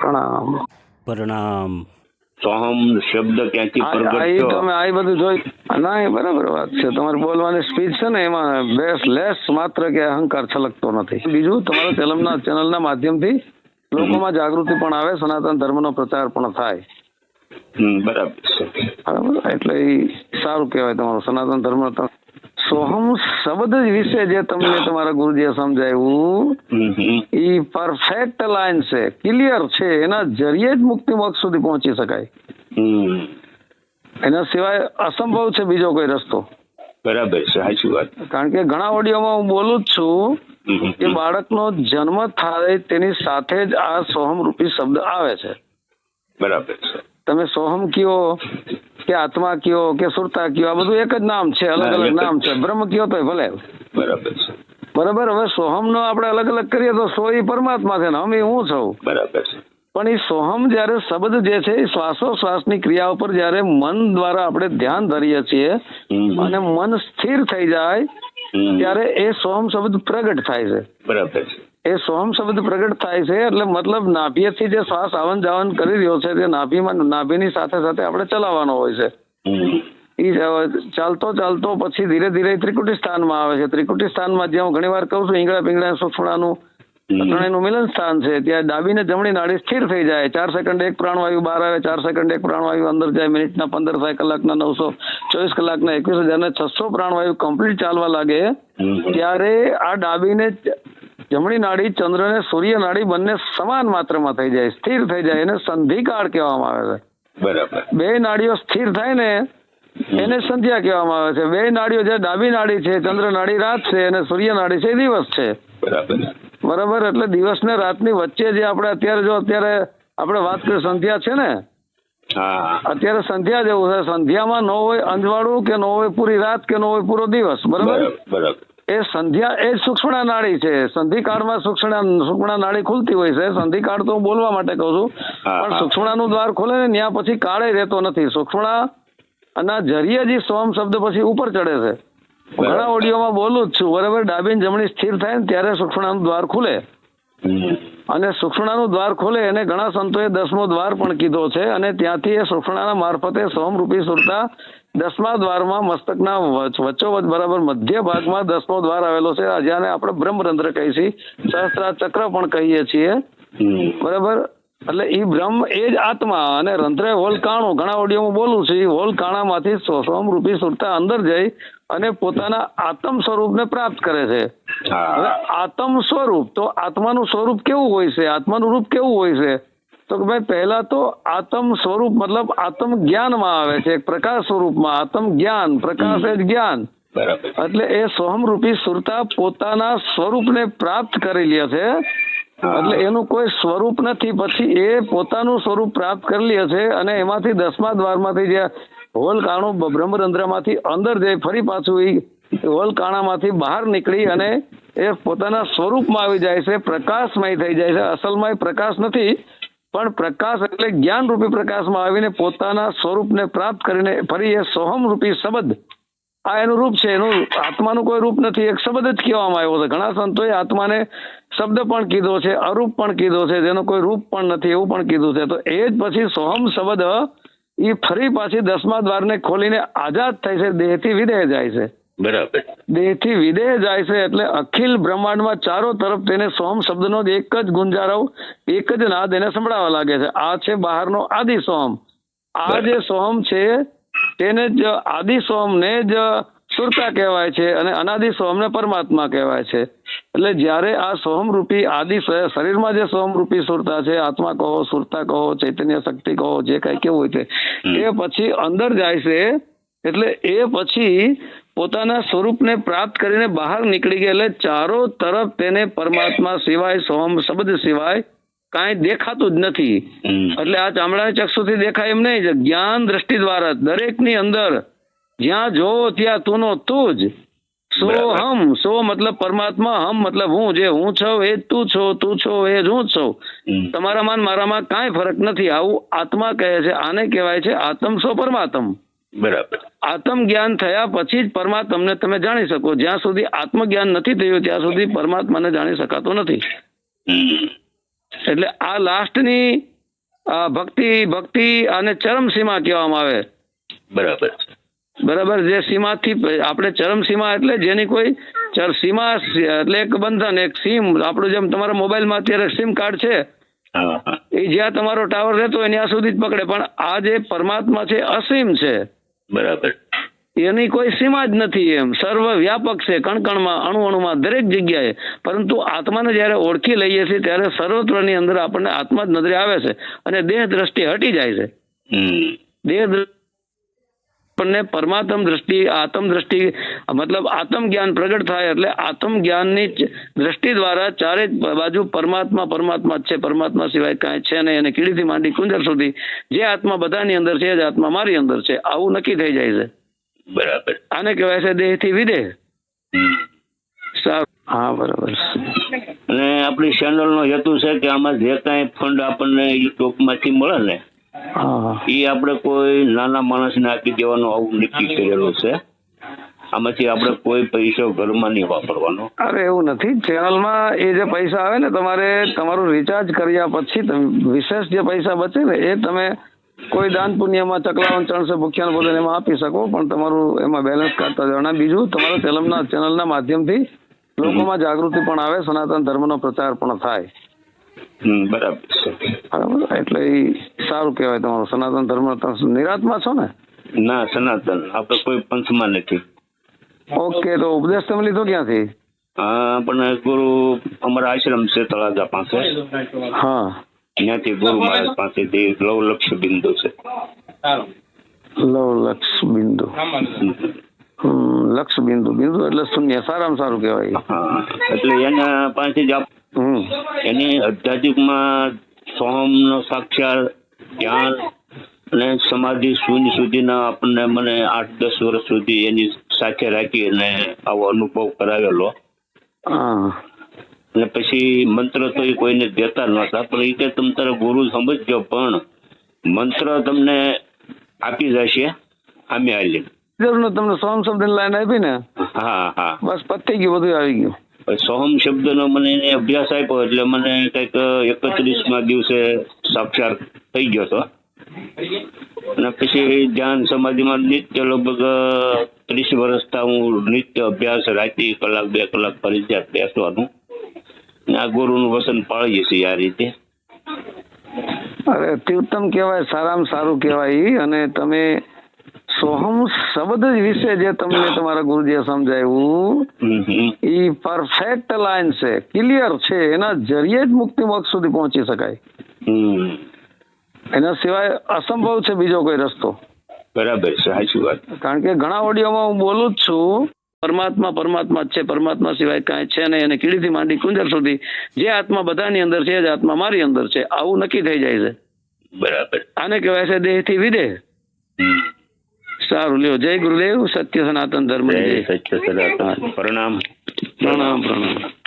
પ્રણામ. પ્રણામ. સોહમ શબ્દ ક્યાંથી આ પ્રગટ થયો તમે આ બધું જોઈ ના એ બરાબર વાત છે. તમારી બોલવાની સ્પીચ છે ને એમાં બેસ લેસ માત્ર કે અહંકાર છલકતો નથી. બીજું તમારા ચેનલના ચેનલના માધ્યમથી લોકોમાં જાગૃતિ પણ આવે સનાતન ધર્મનો પ્રચાર પણ થાય. બરાબર છે. બરાબર. એટલે સારું કહેવાય તમારું. સનાતન ધર્મ સોહમ શબ્દ વિશે જે તમને તમારા ગુરુજીએ સમજાવ્યું. એ પરફેક્ટ લાઈન છે. ક્લિયર છે. એના જરીએ જ મુક્તિ મોક્ષ સુધી પહોંચી શકાય. એના સિવાય અસંભવ છે બીજો કોઈ રસ્તો. બરાબર છે સાચી વાત. કારણ કે ઘણા ઓડિયોમાં હું બોલું જ છું. કે બાળકનો જન્મ થાય તેની સાથે જ આ સોહમ રૂપી શબ્દ આવે છે. બરાબર છે. તમે સોહમ કયો કે આત્મા કયો કે સુરતા કયો આ બધું એક જ નામ છે અલગ અલગ નામ છે. બ્રહ્મ કયો તો ભલે. બરાબર છે. બરાબર હવે સોહમનો આપણે અલગ અલગ કરીએ તો સો એ પરમાત્મા છે ને અમે હું છું? બરાબર છે. પણ એ સોહમ જ્યારે શબ્દ જે છે એ શ્વાસોશ્વાસની ક્રિયા ઉપર જ્યારે મન દ્વારા આપણે ધ્યાન ધરીએ છીએ અને મન સ્થિર થઈ જાય ત્યારે એ સોહમ શબ્દ પ્રગટ થાય છે. બરાબર છે. એ સોમ શબ્દ પ્રગટ થાય છે એટલે મતલબ નાભીએથી જે શ્વાસ આવન જાવન કરી રહ્યો છે તે નાભીમાં નાભીની સાથે સાથે આપણે ચલાવવાનો હોય છે. ચાલતો ચાલતો પછી ધીરે ધીરે ત્રિકુટી સ્થાનમાં આવે છે. ત્રિકુટી સ્થાનમાં જ્યાં હું ઘણી વાર કહું છું ઈંગળા પીંગળા સુક્ષ્મણાનું. ત્રણેયનું મિલન સ્થાન છે ત્યાં ડાબી ને જમણી નાડી સ્થિર થઈ જાય. ચાર સેકન્ડ એક પ્રાણવાયુ બહાર આવે ચાર સેકન્ડ એક પ્રાણવાયુ અંદર જાય. મિનિટના પંદર થાય કલાકના નવસો ચોવીસ કલાકના એકવીસ હજાર ને છસો પ્રાણવાયુ કમ્પ્લીટ ચાલવા લાગે. ત્યારે આ ડાબીને જમણી નાડી ચંદ્ર ને સૂર્ય નાડી બંને સમાન માત્રામાં થઈ જાય સ્થિર થઈ જાય એને સંધિકાળ કહેવામાં આવે છે. બરાબર. બે નાડીઓ સ્થિર થાય ને એને સંધ્યા કહેવામાં આવે છે. બે નાડીઓ જે ડાબી નાડી છે ચંદ્ર નાડી રાત છે અને સૂર્ય નાડી છે દિવસ છે. બરાબર. એટલે દિવસ ને રાતની વચ્ચે જે આપણે અત્યારે જો અત્યારે આપણે વાત કરીએ સંધ્યા છે ને અત્યારે સંધ્યા જેવું છે. સંધ્યામાં ન હોય અંજવાળું કે ન હોય પૂરી રાત કે ન હોય પૂરો દિવસ બરાબર બરાબર. એ સંધ્યા એ સૂક્ષ્મણા નાળી છે. સંધિકાળમાં સૂક્ષ્મણા સૂક્ષ્મણા નાળી ખુલતી હોય છે. સંધિકાળ તો હું બોલવા માટે કહું છું. પણ. સૂક્ષ્મણાનું દ્વાર ખોલે ને ત્યાં પછી કાળે રહેતો નથી. સૂક્ષ્મણા અને જરીએ જે સોમ શબ્દ પછી ઉપર ચડે છે. ઘણા ઓડિયોમાં બોલું જ છું. બરાબર? ડાબી જમણી સ્થિર થાય ને ત્યારે સૂક્ષ્મણાનું દ્વાર ખુલે. અને સુક્ષણાનું દ્વાર ખોલે એને ઘણા સંતોએ દસમો દ્વાર પણ કીધો છે અને ત્યાંથી એ સુક્ષણાના મારફતે સોમરૂપી સુરતા દસમા દ્વારમાં મસ્તકના વચ્ચોવચ બરાબર મધ્ય ભાગમાં દસમો દ્વાર આવેલો છે. જેને આપણે બ્રહ્મરંધ્ર કહીએ છીએ સહસ્ત્રા ચક્ર પણ કહીએ છીએ. બરાબર? એટલે એ બ્રહ્મ એ જ આત્મા અને રંધ્રે હોલકાણું ઘણા ઓડિયો બોલું છું. ઈ હોલ કાણામાંથી સો- સોમરૂપી સુરતા અંદર જઈ અને પોતાના આત્મ સ્વરૂપને પ્રાપ્ત કરે છે. આત્મ સ્વરૂપ તો આત્માનું સ્વરૂપ કેવું હોય છે? આત્માનું રૂપ કેવું હોય છે? તો કે ભાઈ પહેલા તો આત્મ સ્વરૂપ મતલબ આત્મ જ્ઞાનમાં આવે છે એક પ્રકાશ સ્વરૂપમાં આત્મ જ્ઞાન પ્રકાશ એ જ જ્ઞાન એટલે એ સોહમરૂપી સુરતા પોતાના સ્વરૂપને પ્રાપ્ત કરી લે છે. એટલે એનું કોઈ સ્વરૂપ નથી પછી એ પોતાનું સ્વરૂપ પ્રાપ્ત કરી લે છે અને એમાંથી દસમા દ્વારમાંથી જે હોલ કાણું બ્રહ્મરંધ્રમાંથી અંદર જાય ફરી પાછું એ હોલ બહાર નીકળી અને એ પોતાના સ્વરૂપમાં આવી જાય છે, પ્રકાશમય થઈ જાય છે. અસલમાં એ પ્રકાશ નથી, પણ પ્રકાશ એટલે જ્ઞાન રૂપી પ્રકાશમાં આવીને પોતાના સ્વરૂપને પ્રાપ્ત કરીને ફરી એ સોહમ રૂપી શબ્દ. આ એનું રૂપ છે, એનું આત્માનું કોઈ રૂપ નથી, એક શબ્દ જ કહેવામાં આવ્યો છે. ઘણા સંતોએ આત્માને શબ્દ પણ કીધો છે, અરૂપ પણ કીધો છે, જેનો કોઈ રૂપ પણ નથી એવું પણ કીધું છે. તો એ જ પછી સોહમ શબ્દ એ ફરી પાછી દસમા દ્વારને ખોલીને આઝાદ થાય છે, દેહથી વિદેહ જાય છે. બરાબર. દેહથી વિદેહ જાય છે એટલે અખિલ બ્રહ્માંડમાં ચારો તરફ તેને સોમ શબ્દનો જ એક જ ગુંજારવ એક જ નાદ એને સંભળાવા લાગે છે. આ છે બહારનો આદિ સોમ. આ જે સોમ છે તેને જ આદિ સોમને જ સુરતા કહેવાય છે અને અનાદિ સોમને પરમાત્મા કહેવાય છે. એટલે જ્યારે આ સોમ રૂપી આદિ શરીરમાં જે સોમ રૂપી સુરતા છે આત્મા કહો સુરતા કહો ચૈતન્ય શક્તિ કહો જે કઈ કેવું હોય છે એ પછી અંદર જાય છે. એટલે એ પછી પોતાના સ્વરૂપને પ્રાપ્ત કરીને બહાર નીકળી ગયા એટલે ચારો તરફ તેને પરમાત્મા સિવાય સોમ શબ્દ સિવાય કાંઈ દેખાતું જ નથી. એટલે આ ચામડાના ચક્ષુથી દેખાય એમ નહીં જ્ઞાન દ્રષ્ટિ દ્વારા દરેકની અંદર જ્યાં જોવો ત્યાં તુંનો તું જ સો. હમ સો મતલબ પરમાત્મા હમ મતલબ હું જે હું છું એ તું છો તું છો એ જ હું જ છું. હમ. તમારામાં મારામાં કાંઈ ફરક નથી. આવું આત્મા કહે છે આને કહેવાય છે આત્મ સો પરમાત્મ. બરાબર. આત્મજ્ઞાન થયા પછી જ પરમાત્મને તમે જાણી શકો. જ્યાં સુધી આત્મજ્ઞાન નથી થયું ત્યાં સુધી પરમાત્માને જાણી શકાતો નથી. એટલે આ લાસ્ટની ભક્તિ ભક્તિ અને ચરમ સીમા કહેવામાં આવે. બરાબર બરાબર? જે સીમાથી આપણે ચરમ સીમા એટલે જેની કોઈ ચર સીમા એટલે એક બંધન એક સીમ. આપણું જેમ તમારા મોબાઈલમાં અત્યારે સિમ કાર્ડ છે. એ જ્યાં તમારો ટાવર રહેતો હોય ત્યાં સુધી જ પકડે. પણ આ જે પરમાત્મા છે અસીમ છે બરાબર. એની કોઈ સીમા જ નથી એમ. સર્વ વ્યાપક છે. કણકણમાં અણુ અણુમાં દરેક જગ્યાએ. પરંતુ આત્માને જ્યારે ઓળખી લઈએ છીએ ત્યારે સર્વત્રની અંદર આપણને આત્મા જ નજરે આવે છે અને દેહ દ્રષ્ટિ હટી જાય છે. દેહ આપણને પરમાત્મ દ્રષ્ટિ આત્મ દ્રષ્ટિ મતલબ આત્મ જ્ઞાન પ્રગટ થાય એટલે આત્મ જ્ઞાનની દ્રષ્ટિ દ્વારા ચારે બાજુ પરમાત્મા પરમાત્મા છે. પરમાત્મા સિવાય કાંઈ છે નહીં અને કીડીથી માંડી કુંજર સુધી જે આત્મા બધાની અંદર છે જ આત્મા મારી અંદર છે. આવું નક્કી થઈ જાય છે. બરાબર. આને કહેવાય છે દેહથી વિદેહ. સારું. હા બરાબર. અને આપણી ચેનલ નો હેતુ છે કે આમાં જે કાંઈ ફંડ આપણને યુટ્યુબમાંથી મળે ને એ આપણે કોઈ નાના માણસને આપી દેવાનું આવું નક્કી કરેલું છે. આમાંથી આપણે કોઈ પૈસો ઘરમાં નહીં વાપરવાનો. અરે એવું નથી. ચેનલમાં એ જે પૈસા આવે ને તમારે તમારું રિચાર્જ કર્યા પછી વિશેષ જે પૈસા બચે ને એ તમે કોઈ દાન પુણ્યમાં ચકલાવન ચણસે ભૂખ્યાન બોલે એમાં આપી શકો પણ તમારું એમાં બેલેન્સ કાઢતા જવાના બીજું તમારા ચેનલના ચેનલના માધ્યમથી લોકોમાં જાગૃતિ પણ આવે સનાતન ધર્મનો પ્રચાર પણ થાય. બરાબર. બરાબર. એટલે એ સારું કહેવાય તમારું. સનાતન ધર્મ નિરાતમાં છો ને? ના સનાતન. આપણે કોઈ પંથમાં નથી. ઓકે તો ઉપદેશ તમે લીધો ક્યાંથી? આ આપણને ગુરુ અમારા આશ્રમ છે તળાજા પાસે. હા. ત્યાંથી ગુરુ મહારાજ પાસેથી લવ લક્ષ્ય બિંદુ છે. લવ લક્ષ બિંદુ લક્ષ બિંદુ. બિંદુ એટલે શૂન્ય. સારામાં સારું કહેવાય. હા એટલે એના પાસે જ એની આધ્યાત્મિકમાં સોહમનો સાક્ષાત ધ્યાન અને સમાધિ શૂન્ય સુધીના આપણને મને આઠ દસ વર્ષ સુધી એની સાથે રાખી અને આવો અનુભવ કરાવેલો. અને પછી મંત્ર તો એ કોઈને દેતા નહોતા પણ એ કે તમે તારા ગુરુ સમજજો પણ મંત્ર તમને આપી જશે આમે નથી તમને સોમ શબ્દ લાઈન આપી ને? હા હા. બસ પતી ગયું બધું આવી ગયું. સોહમ શબ્દનો મને એને અભ્યાસ આપ્યો એટલે મને કંઈક એકત્રીસમાં દિવસે સાક્ષાત થઈ ગયો હતો. અને પછી ધ્યાન સમાધિમાં નિત્ય લગભગ ત્રીસ વર્ષથી હું નિત્ય અભ્યાસ રાતે કલાક બે કલાક ફરજિયાત બેસવાનું. અને આ ગુરુનું વસન પાળીએ છીએ આ રીતે. અરે અત્યુત્તમ કહેવાય સારામાં સારું કહેવાય અને તમે સોહમ શબ્દ વિશે જે તમને તમારા ગુરુજીએ સમજાવ્યું હમ. પરફેક્ટ લાઈન છે. ક્લિયર છે. એના જરીએ જ મુક્તિ મોક્ષ સુધી પહોંચી શકાય. એના સિવાય અસંભવ છે બીજો કોઈ રસ્તો. બરાબર છે સાચી વાત. કારણ કે ઘણા ઓડિયોમાં હું બોલું જ છું પરમાત્મા પરમાત્મા જ છે. પરમાત્મા સિવાય કાંઈ છે નહીં. અને કીડીથી માંડી કુંજર સુધી જે આત્મા બધાની અંદર છે જ આત્મા મારી અંદર છે. આવું નક્કી થઈ જાય છે. બરાબર. આને કહેવાય છે દેહથી વિદેહ. હમ. સારું લ્યો. જય ગુરુદેવ. સત્ય સનાતન ધર્મ. સત્ય સનાતન. પ્રણામ. પ્રણામ પ્રણામ